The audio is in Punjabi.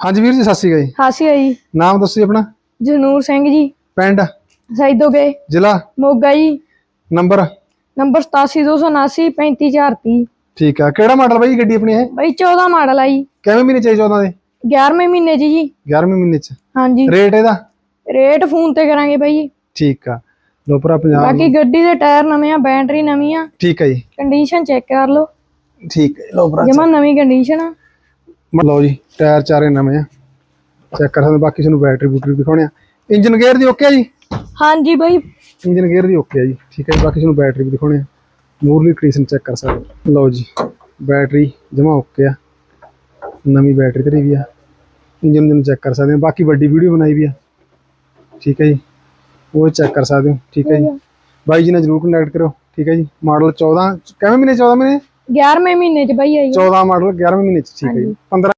ਹਾਂਜੀ ਵੀਰ ਜੀ ਸਤਿ ਸ਼੍ਰੀ ਅਕਾਲ ਜੀ। ਹਾਸੀ ਆਈ ਨਾਮ ਦੱਸੋ ਜੀ ਆਪਣਾ? ਜਨੂਰ ਸਿੰਘ ਜੀ। ਪਿੰਡ? ਸੈਦੋਗੇ ਜ਼ਿਲ੍ਹਾ? ਮੋਗਾ ਜੀ। ਨੰਬਰ? ਨੰਬਰ 87279 35430 ਠੀਕ ਆ। ਕਿਹੜਾ ਮਾਡਲ ਬਾਈ ਗੱਡੀ ਆਪਣੀ ਇਹ? ਬਈ 14 ਮਾਡਲ ਆਈ ਕਿਵੇਂ ਮਹੀਨੇ ਚਾਹੀਏ 14 ਦੇ? 11ਵੇਂ ਮਹੀਨੇ 'ਚ ਜੀ। 11ਵੇਂ ਮਹੀਨੇ ਚ। ਹਾਂਜੀ। ਰੇਟ ਇਹਦਾ? ਰੇਟ ਫੋਨ ਤੇ ਕਰਾਂਗੇ ਬਾਈ ਜੀ। ਠੀਕ ਆ। ਲੋ ਭਰਾ ਪੰਜਾਬ ਬਾਕੀ ਗੱਡੀ ਦੇ ਟਾਇਰ ਨਵੇਂ ਆ ਬੈਟਰੀ ਨਵੀਂ ਆ। ਠੀਕ ਆ ਜੀ। ਕੰਡੀਸ਼ਨ ਚੈੱਕ ਕਰ ਲਓ। ਠੀਕ ਹੈ ਲੋ ਭਰਾ ਜਮਾ ਨਵੀਂ ਕੰਡੀਸ਼ਨ ਆ। ਲਓ ਜੀ ਟਾਇਰ ਚਾਰੇ ਨਵੇਂ ਆ। ਚੈੱਕ ਕਰ ਸਕਦੇ ਬਾਕੀ ਤੁਹਾਨੂੰ ਬੈਟਰੀ ਬੂਟਰੀ ਦਿਖਾਉਣੇ ਆ। ਇੰਜਨ ਗੇਅਰ ਦੀ ਓਕੇ ਆ ਜੀ? ਹਾਂਜੀ ਬਾਈ। ਇੰਜਨ ਗੇਅਰ ਦੀ ਓਕੇ ਆ ਜੀ ਠੀਕ ਹੈ ਜੀ ਬਾਕੀ ਤੁਹਾਨੂੰ ਬੈਟਰੀ ਵੀ ਦਿਖਾਉਣੇ ਆ। ਮੂਰਲੀ ਕੰਡੀਸ਼ਨ ਚੈੱਕ ਕਰ ਸਕਦੇ। ਲਓ ਜੀ ਬੈਟਰੀ ਜਮਾ ਓਕੇ ਆ। ਨਵੀਂ ਬੈਟਰੀ ਤੇਰੀ ਵੀ ਆ। ਇੰਜਨ ਨੂੰ ਚੈੱਕ ਕਰ ਸਕਦੇ ਹੋ ਬਾਕੀ ਵੱਡੀ ਵੀਡੀਓ ਬਣਾਈ ਵੀ ਆ। ਠੀਕ ਹੈ ਜੀ ਉਹ ਚੈੱਕ ਕਰ ਸਕਦੇ ਹੋ ਠੀਕ ਹੈ ਜੀ। ਬਾਈ ਜੀ ਨਾਲ ਜਰੂਰ ਕੰਟੈਕਟ ਕਰੋ ਠੀਕ ਹੈ ਜੀ। ਮਾਡਲ 14 ਕਿਵੇਂ ਮਹੀਨੇ 14 ਮਹੀਨੇ? 11ਵੇਂ ਮਹੀਨੇ 'ਚ ਬਾਈ ਆਈ ਆ। 14 ਮਾਡਲ 11ਵੇਂ ਮਹੀਨੇ ਚ ਠੀਕ ਹੈ ਜੀ 15